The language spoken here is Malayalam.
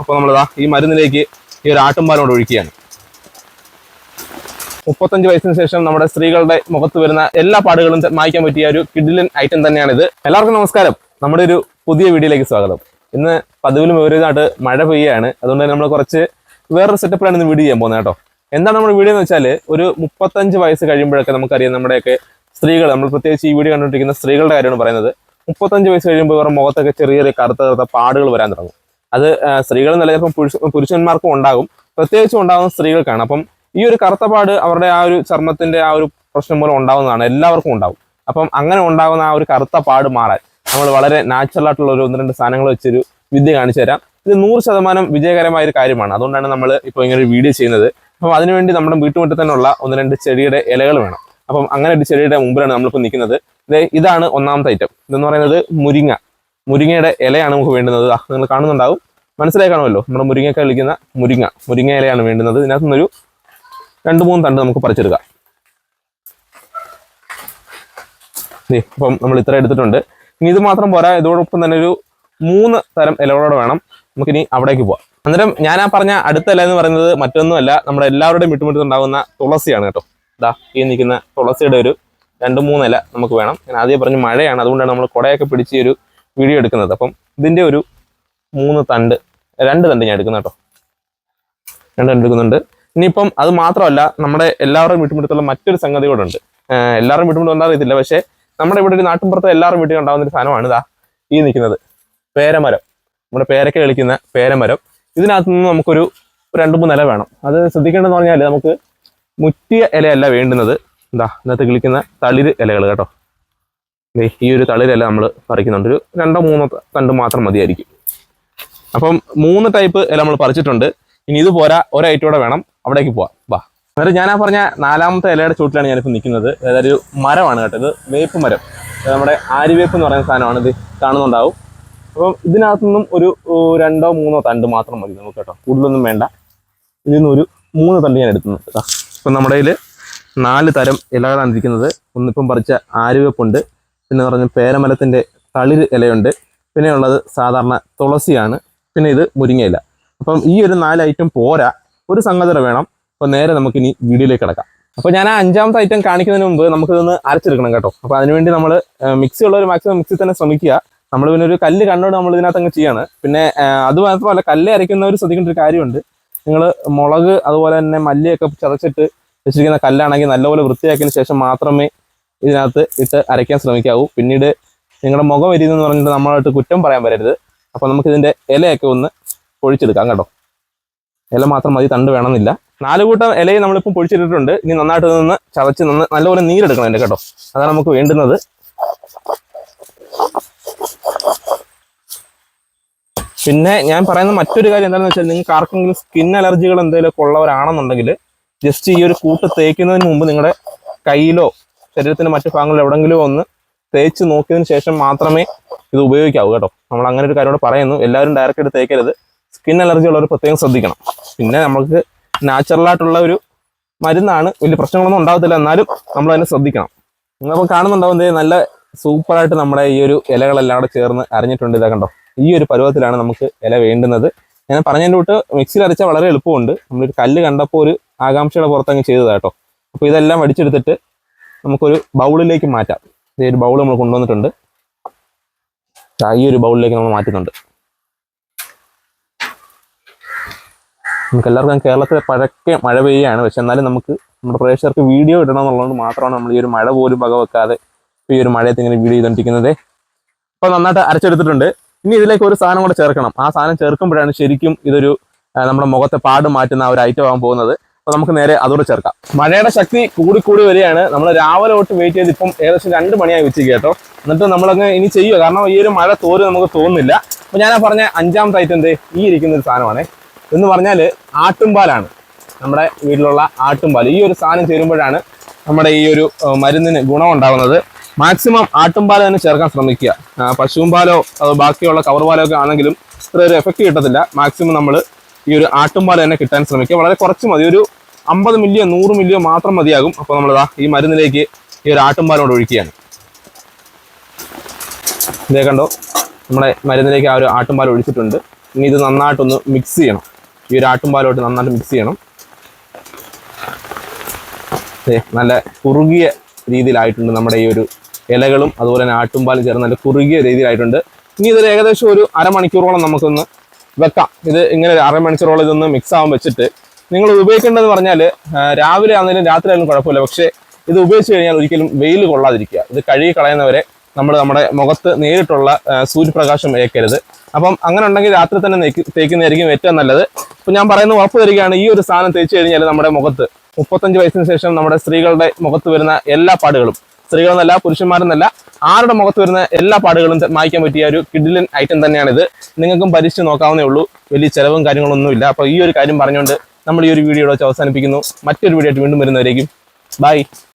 അപ്പോൾ നമ്മളിതാ ഈ മരുന്നിലേക്ക് ഈ ഒരു ആട്ടുംപാലോട് ഒഴിക്കുകയാണ്. മുപ്പത്തഞ്ച് വയസ്സിന് ശേഷം നമ്മുടെ സ്ത്രീകളുടെ മുഖത്ത് വരുന്ന എല്ലാ പാടുകളും മായ്ക്കാൻ പറ്റിയ ഒരു കിഡിലൻ ഐറ്റം തന്നെയാണിത്. എല്ലാവർക്കും നമസ്കാരം. നമ്മുടെ ഒരു പുതിയ വീഡിയോയിലേക്ക് സ്വാഗതം. ഇന്ന് പതിവിലും വിവരമായിട്ട് മഴ പെയ്യാണ് അതുകൊണ്ട് നമ്മൾ കുറച്ച് വേറൊരു സെറ്റപ്പിലാണ് ഇന്ന് വീഡിയോ ചെയ്യാൻ പോകുന്നത് കേട്ടോ. എന്താണ് നമ്മുടെ വീഡിയോ എന്ന് വെച്ചാൽ ഒരു മുപ്പത്തഞ്ച് വയസ്സ് കഴിയുമ്പോഴൊക്കെ നമുക്കറിയാം നമ്മുടെയൊക്കെ സ്ത്രീകൾ നമ്മൾ പ്രത്യേകിച്ച് ഈ വീഡിയോ കണ്ടുകൊണ്ടിരിക്കുന്ന സ്ത്രീകളുടെ കാര്യമാണ് പറയുന്നത്. മുപ്പത്തഞ്ച് വയസ്സ് കഴിയുമ്പോൾ ഇവരുടെ മുഖത്തൊക്കെ ചെറിയ ചെറിയ കറുത്ത കറുത്ത പാടുകൾ വരാൻ തുടങ്ങും. അത് സ്ത്രീകൾ എന്നല്ല ചിലപ്പം പുരുഷന്മാർക്കും ഉണ്ടാകും. പ്രത്യേകിച്ചും ഉണ്ടാകുന്ന സ്ത്രീകൾക്കാണ്. അപ്പം ഈ ഒരു കറുത്തപാട് അവരുടെ ആ ഒരു ചർമ്മത്തിന്റെ ആ ഒരു പ്രശ്നം മൂലം ഉണ്ടാകുന്നതാണ് എല്ലാവർക്കും ഉണ്ടാവും. അപ്പം അങ്ങനെ ഉണ്ടാകുന്ന ആ ഒരു കറുത്ത പാട് മാറാൻ നമ്മൾ വളരെ നാച്ചുറൽ ആയിട്ടുള്ള ഒരു ഒന്ന് രണ്ട് സാധനങ്ങൾ വെച്ചൊരു വിദ്യ കാണിച്ചു തരാം. ഇത് നൂറ് ശതമാനം വിജയകരമായ ഒരു കാര്യമാണ്. അതുകൊണ്ടാണ് നമ്മൾ ഇപ്പോൾ ഇങ്ങനെ ഒരു വീഡിയോ ചെയ്യുന്നത്. അപ്പം അതിനുവേണ്ടി നമ്മുടെ വീട്ടുമുറ്റത്ത് തന്നെയുള്ള ഒന്ന് രണ്ട് ചെടിയുടെ ഇലകൾ വേണം. അപ്പം അങ്ങനെ ഒരു ചെടിയുടെ മുമ്പിലാണ് നമ്മളിപ്പോൾ നിൽക്കുന്നത്. ഇതാണ് ഒന്നാമത്തെ ഐറ്റം ഇതെന്ന് പറയുന്നത് മുരിങ്ങ. മുരിങ്ങയുടെ ഇലയാണ് നമുക്ക് വേണ്ടുന്നത്. നിങ്ങൾ കാണുന്നുണ്ടാവും. മനസ്സിലായി കാണുമല്ലോ? നമ്മുടെ മുരിങ്ങയൊക്കെ വിളിക്കുന്ന മുരിങ്ങ മുരിങ്ങ ഇലയാണ് വേണ്ടുന്നത്. ഇതിനകത്ത് നിന്നൊരു രണ്ട് മൂന്ന് തണ്ട് നമുക്ക് പറിച്ചെടുക്കാം. ഇപ്പം നമ്മൾ ഇത്ര എടുത്തിട്ടുണ്ട്. ഇനി ഇത് മാത്രം പോരാ ഇതോടൊപ്പം തന്നെ ഒരു മൂന്ന് തരം ഇലകളോടെ വേണം നമുക്കിനി അവിടേക്ക് പോവാം. അന്നേരം ഞാൻ ആ പറഞ്ഞ അടുത്ത ഇല എന്ന് പറയുന്നത് മറ്റൊന്നുമല്ല നമ്മുടെ എല്ലാവരുടെയും വിട്ടുമുട്ടുണ്ടാകുന്ന തുളസിയാണ് കേട്ടോ. ഇതാ ഈ നിൽക്കുന്ന തുളസിയുടെ ഒരു രണ്ട് മൂന്ന് ഇല നമുക്ക് വേണം. ഞാൻ ആദ്യം പറഞ്ഞ മഴയാണ് അതുകൊണ്ടാണ് നമ്മൾ കുടയൊക്കെ പിടിച്ച് ഒരു വീഡിയോ എടുക്കുന്നത്. അപ്പം ഇതിന്റെ ഒരു മൂന്ന് തണ്ട് രണ്ട് തണ്ട് ഞാൻ എടുക്കുന്ന കേട്ടോ. രണ്ട് തണ്ട് എടുക്കുന്നുണ്ട്. ഇനിയിപ്പം അത് മാത്രമല്ല നമ്മുടെ എല്ലാവരുടെയും വീട്ടുമുറ്റത്തുള്ള മറ്റൊരു സംഗതി കൂടെ ഉണ്ട്. എല്ലാവരും വീട്ടുമുറ്റം വന്നാൽ പക്ഷേ നമ്മുടെ ഇവിടെ ഒരു നാട്ടിൻപുറത്ത് എല്ലാവരും വീട്ടിൽ ഉണ്ടാകുന്ന ഒരു സാധനമാണ് ഇതാ ഈ നിൽക്കുന്നത്. പേരമരം. നമ്മുടെ പേരക്ക കളിക്കുന്ന പേരമരം. ഇതിനകത്ത് നിന്ന് നമുക്കൊരു രണ്ട് മൂന്ന് ഇല വേണം. അത് ശ്രദ്ധിക്കേണ്ടതെന്ന് പറഞ്ഞാൽ നമുക്ക് മുറ്റിയ ഇലയല്ല വേണ്ടുന്നത്. എന്താ ഇന്നത്തെ കിളിക്കുന്ന തളിര് ഇലകൾ കേട്ടോ. ഈ ഒരു തളിരല്ല നമ്മൾ പറിക്കുന്നുണ്ട്. ഒരു രണ്ടോ മൂന്നോ തണ്ട് മാത്രം മതിയായിരിക്കും. അപ്പം മൂന്ന് ടൈപ്പ് ഇല നമ്മൾ പറിച്ചിട്ടുണ്ട്. ഇനി ഇത് പോരാ ഒരൈറ്റോടെ വേണം. അവിടേക്ക് പോവാം. വാ. അന്നേരം ഞാൻ പറഞ്ഞ നാലാമത്തെ ഇലയുടെ ചൂട്ടിലാണ് ഞാനിപ്പോൾ നിൽക്കുന്നത്. അതായത് ഒരു മരമാണ് കേട്ടോ ഇത്. വേപ്പ് മരം. നമ്മുടെ ആര്യവേപ്പ് എന്ന് പറയുന്ന സാധനമാണ് ഇത് കാണുന്നുണ്ടാവും. അപ്പം ഇതിനകത്തു നിന്നും ഒരു രണ്ടോ മൂന്നോ തണ്ട് മാത്രം മതി നമുക്ക് കേട്ടോ. കൂടുതലൊന്നും വേണ്ട. ഇതിൽ ഒരു മൂന്ന് തണ്ട് ഞാൻ എടുക്കുന്നുണ്ട് ദാ. ഇപ്പം നമ്മുടെ കയ്യിൽ നാല് തരം ഇലകളാണ് ഇരിക്കുന്നത്. ഒന്നിപ്പം പറിച്ച ആര്യവേപ്പുണ്ട്. പിന്നെ പറഞ്ഞ പേരമരത്തിന്റെ തളിര് ഇലയുണ്ട്. പിന്നെ ഉള്ളത് സാധാരണ തുളസിയാണ്. പിന്നെ ഇത് മുരിങ്ങയില. അപ്പം ഈ ഒരു നാല് ഐറ്റം പോരാ. ഒരു സംഗതിര വേണം. അപ്പോൾ നേരെ നമുക്ക് ഇനി വീഡിയോയിലേക്ക് കിടക്കാം. അപ്പോൾ ഞാൻ ആ അഞ്ചാമത്തെ ഐറ്റം കാണിക്കുന്നതിന് മുമ്പ് നമുക്കിതൊന്ന് അരച്ചെടുക്കണം കേട്ടോ. അപ്പോൾ അതിനുവേണ്ടി നമ്മൾ മിക്സി ഉള്ളവർ മാക്സിമം മിക്സി തന്നെ ശ്രമിക്കുക. നമ്മൾ പിന്നെ ഒരു കല്ല് കണ്ടോണ്ട് നമ്മൾ ഇതിനകത്ത് അങ്ങ് ചെയ്യാണ്. പിന്നെ അത് മാത്രമല്ല കല്ല് അരയ്ക്കുന്നവർ ശ്രദ്ധിക്കേണ്ട ഒരു കാര്യമുണ്ട്. നിങ്ങൾ മുളക് അതുപോലെ തന്നെ മല്ലിയൊക്കെ ചതച്ചിട്ട് വെച്ചിരിക്കുന്ന കല്ലാണെങ്കിൽ നല്ലപോലെ വൃത്തിയാക്കിയതിന് ശേഷം മാത്രമേ ഇതിനകത്ത് ഇട്ട് അരയ്ക്കാൻ ശ്രമിക്കാവൂ. പിന്നീട് നിങ്ങളുടെ മുഖം എരിയുന്നെന്ന് പറഞ്ഞിട്ട് നമ്മളായിട്ട് കുറ്റം പറയാൻ വരരുത്. അപ്പോൾ നമുക്ക് ഇതിന്റെ ഇലയൊക്കെ ഒന്ന് പൊഴിച്ചെടുക്കാം കേട്ടോ. ഇല മാത്രം മതി തണ്ട് വേണമെന്നില്ല. നാല് കൂട്ടം ഇലയെ നമ്മളിപ്പം പൊഴിച്ചിട്ടിട്ടുണ്ട്. ഇനി നന്നായിട്ട് നിന്ന് ചതച്ച് നിന്ന് നല്ലപോലെ നീരെടുക്കണം എന്റെ കേട്ടോ. അതാണ് നമുക്ക് വേണ്ടുന്നത്. പിന്നെ ഞാൻ പറയുന്ന മറ്റൊരു കാര്യം എന്താണെന്ന് വെച്ചാൽ നിങ്ങൾക്ക് ആർക്കെങ്കിലും സ്കിൻ അലർജികൾ എന്തെങ്കിലുമൊക്കെ ഉള്ളവരാണെന്നുണ്ടെങ്കിൽ ജസ്റ്റ് ഈ ഒരു കൂട്ട് തേക്കുന്നതിന് മുമ്പ് നിങ്ങളുടെ കയ്യിലോ ശരീരത്തിന്റെ മറ്റു ഭാഗങ്ങളിൽ എവിടെങ്കിലും ഒന്ന് തേച്ച് നോക്കിയതിന് ശേഷം മാത്രമേ ഇത് ഉപയോഗിക്കാവൂ കേട്ടോ. നമ്മൾ അങ്ങനെ ഒരു കാര്യം പറയുന്നു. എല്ലാവരും ഡയറക്റ്റ് ആയിട്ട് തേക്കരുത്. സ്കിൻ അലർജി ഉള്ളവർ പ്രത്യേകം ശ്രദ്ധിക്കണം. പിന്നെ നമുക്ക് നാച്ചുറൽ ആയിട്ടുള്ള ഒരു മരുന്നാണ്. വലിയ പ്രശ്നങ്ങളൊന്നും ഉണ്ടാകത്തില്ല എന്നാലും നമ്മൾ അതിനെ ശ്രദ്ധിക്കണം. നിങ്ങളിപ്പോൾ കാണുന്നുണ്ടാവും നല്ല സൂപ്പറായിട്ട് നമ്മുടെ ഈ ഒരു ഇലകളെല്ലാം കൂടെ ചേർന്ന് അരഞ്ഞിട്ടുണ്ട്. ഇതാ കണ്ടോ? ഈ ഒരു പരുവത്തിലാണ് നമുക്ക് ഇല വേണ്ടുന്നത്. ഞാൻ പറഞ്ഞതിന്റെ വിട്ട് മിക്സിയിൽ അരച്ചാൽ വളരെ എളുപ്പമുണ്ട്. നമ്മളൊരു കല്ല് കണ്ടപ്പോൾ ഒരു ആകാംക്ഷയുടെ പുറത്തങ്ങ് ചെയ്തതാട്ടോ അപ്പോൾ ഇതെല്ലാം വടിച്ചെടുത്തിട്ട് നമുക്കൊരു ബൗളിലേക്ക് മാറ്റാം. ഈ ഒരു ബൗൾ നമ്മൾ കൊണ്ടുവന്നിട്ടുണ്ട്. ഈ ഒരു ബൗളിലേക്ക് നമ്മൾ മാറ്റുന്നുണ്ട്. നമുക്ക് എല്ലാവർക്കും കേരളത്തിലെ പഴക്കെ മഴ പെയ്യാണ് പക്ഷെ എന്നാലും നമുക്ക് നമ്മുടെ പ്രേക്ഷകർക്ക് വീഡിയോ ഇടണം എന്നുള്ളതുകൊണ്ട് മാത്രമാണ് നമ്മൾ ഈ ഒരു മഴ പോലും പക വെക്കാതെ ഈ ഒരു മഴയത്ത് ഇങ്ങനെ വീഡിയോ ചെയ്തുകൊണ്ടിരിക്കുന്നത് അപ്പോൾ നന്നായിട്ട് അരച്ചെടുത്തിട്ടുണ്ട്. ഇനി ഇതിലേക്ക് ഒരു സാധനം കൂടെ ചേർക്കണം. ആ സാധനം ചേർക്കുമ്പോഴാണ് ശരിക്കും ഇതൊരു നമ്മുടെ മുഖത്തെ പാട് മാറ്റുന്ന ഒരു ഐറ്റം ആകാൻ പോകുന്നത്. അപ്പോൾ നമുക്ക് നേരെ അതോടെ ചേർക്കാം. മഴയുടെ ശക്തി കൂടി കൂടി വരികയാണ്. നമ്മൾ രാവിലെ തൊട്ട് വെയിറ്റ് ചെയ്ത് ഇപ്പം ഏകദേശം രണ്ട് മണിയായി വെച്ചിരിക്കുക കേട്ടോ. എന്നിട്ട് നമ്മളങ്ങ് ഇനി ചെയ്യുക. കാരണം ഈ ഒരു മഴ തോര് നമുക്ക് തോന്നുന്നില്ല. അപ്പോൾ ഞാൻ പറഞ്ഞ അഞ്ചാമത്തെ ഐറ്റം എന്ത് ഈ ഇരിക്കുന്ന ഒരു സാധനമാണ്. എന്ന് പറഞ്ഞാൽ ആട്ടുംപാലാണ്. നമ്മുടെ വീട്ടിലുള്ള ആട്ടുംപാൽ ഈ ഒരു സാധനം ചേരുമ്പോഴാണ് നമ്മുടെ ഈ ഒരു മരുന്നിന് ഗുണം ഉണ്ടാകുന്നത്. മാക്സിമം ആട്ടുംപാൽ തന്നെ ചേർക്കാൻ ശ്രമിക്കുക. പശുവും പാലോ ബാക്കിയുള്ള കവർ പാലോ ഒക്കെ ആണെങ്കിലും ഇത്ര ഒരു എഫക്റ്റ് കിട്ടത്തില്ല. മാക്സിമം നമ്മൾ ഈ ഒരു ആട്ടുംപാൽ തന്നെ കിട്ടാൻ ശ്രമിക്കുക. വളരെ കുറച്ച് മതി. ഒരു അമ്പത് മില്ലിയോ നൂറ് മില്ലിയോ മാത്രം മതിയാകും. അപ്പോൾ നമ്മളിതാ ഈ മരുന്നിലേക്ക് ഈ ഒരു ആട്ടുംപാലോട് ഒഴിക്കുകയാണ്. ഇതേ കണ്ടോ? നമ്മുടെ മരുന്നിലേക്ക് ആ ഒരു ആട്ടുംപാൽ ഒഴിച്ചിട്ടുണ്ട്. ഇനി ഇത് നന്നായിട്ടൊന്ന് മിക്സ് ചെയ്യണം. ഈ ഒരു ആട്ടുംപാലോട്ട് നന്നായിട്ട് മിക്സ് ചെയ്യണം. നല്ല കുറുകിയ രീതിയിലായിട്ടുണ്ട് നമ്മുടെ ഈ ഒരു ഇലകളും. അതുപോലെ തന്നെ ആട്ടുംപാലും ചേർന്ന് നല്ല കുറുകിയ രീതിയിലായിട്ടുണ്ട്. ഇനി ഇതൊരു ഏകദേശം ഒരു അരമണിക്കൂറോളം നമുക്കൊന്ന് വെക്കാം. ഇത് ഇങ്ങനെ അരമണിക്കൂറോളം ഇതൊന്ന് മിക്സ് ആവാൻ വെച്ചിട്ട് നിങ്ങൾ ഉപയോഗിക്കേണ്ടതെന്ന് പറഞ്ഞാൽ രാവിലെ ആണെങ്കിലും രാത്രി ആയാലും കുഴപ്പമില്ല. പക്ഷേ ഇത് ഉപയോഗിച്ച് കഴിഞ്ഞാൽ ഒരിക്കലും വെയിൽ കൊള്ളാതിരിക്കുക. ഇത് കഴുകി കളയുന്നവരെ നമ്മൾ നമ്മുടെ മുഖത്ത് നേരിട്ടുള്ള സൂര്യപ്രകാശം ഏക്കരുത് അപ്പം അങ്ങനെ ഉണ്ടെങ്കിൽ രാത്രി തന്നെ തേക്കുന്നതായിരിക്കും ഏറ്റവും നല്ലത്. ഇപ്പം ഞാൻ പറയുന്ന ഉറപ്പ് തരികയാണ് ഈ ഒരു സാധനം തേച്ച് കഴിഞ്ഞാൽ നമ്മുടെ മുഖത്ത് മുപ്പത്തഞ്ച് വയസ്സിന് ശേഷം നമ്മുടെ സ്ത്രീകളുടെ മുഖത്ത് വരുന്ന എല്ലാ പാടുകളും സ്ത്രീകളെന്നല്ല പുരുഷന്മാരെന്നല്ല ആരുടെ മുഖത്ത് വരുന്ന എല്ലാ പാടുകളും മായ്ക്കാൻ പറ്റിയ ഒരു കിഡിലൻ ഐറ്റം തന്നെയാണിത്. നിങ്ങൾക്കും പരീക്ഷിച്ച് നോക്കാവുന്നേ ഉള്ളൂ. വലിയ ചിലവും കാര്യങ്ങളൊന്നുമില്ല. അപ്പോൾ ഈ ഒരു കാര്യം പറഞ്ഞുകൊണ്ട് നമ്മൾ ഈ ഒരു വീഡിയോ വെച്ച് അവസാനിപ്പിക്കുന്നു. മറ്റൊരു വീഡിയോ ആയിട്ട് വീണ്ടും വരുന്നവരേക്കും. ബൈ